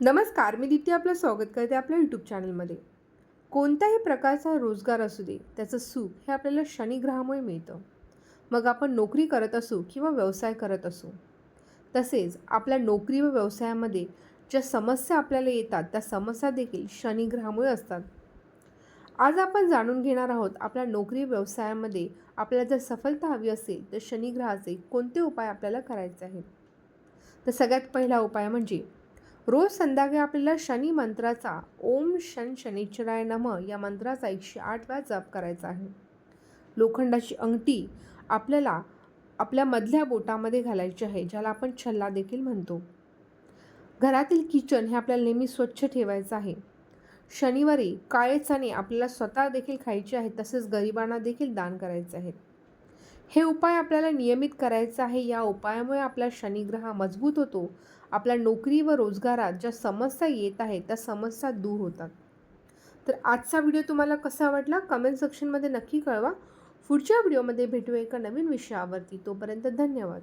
नमस्कार मी दीप्ती आपलं स्वागत करते आपल्या यूट्यूब चॅनलमध्ये कोणत्याही प्रकारचा रोजगार असू दे त्याचं सुख हे आपल्याला शनिग्रहामुळे मिळतं. मग आपण नोकरी करत असू किंवा व्यवसाय करत असू तसेच आपल्या नोकरी व व्यवसायामध्ये ज्या समस्या आपल्याला येतात त्या समस्या देखील शनिग्रहामुळे असतात. आज आपण जाणून घेणार आहोत आपल्या नोकरी व्यवसायामध्ये आपल्याला जर सफलता हवी असेल तर शनिग्रहाचे कोणते उपाय आपल्याला करायचे आहेत? तर सगळ्यात पहिला उपाय म्हणजे रोज संध्याकाळी आपल्याला शनी मंत्राचा ओम शन शनिश्चराय नम या मंत्राचा एकशे आठ वेळा जप करायचा आहे. लोखंडाची अंगठी आपल्याला आपल्या मधल्या बोटामध्ये घालायची आहे ज्याला आपण छल्ला देखील म्हणतो. घरातील किचन हे आपल्याला नेहमी स्वच्छ ठेवायचं आहे. शनिवारी काळे चणे आपल्याला स्वतः देखील खायचे आहेत तसेच गरिबांना देखील दान करायचे आहेत हे उपाय आपल्याला नियमित करायचं आहे. या उपायामुळे आपला शनिग्रह मजबूत होतो. आपल्या नोकरी व रोजगारात ज्या समस्या येत आहेत त्या समस्या दूर होतात. तर आजचा व्हिडिओ तुम्हाला कसा वाटला? कमेंट सेक्शनमध्ये नक्की कळवा. पुढच्या व्हिडिओमध्ये भेटू एका नवीन विषयावरती. तोपर्यंत धन्यवाद.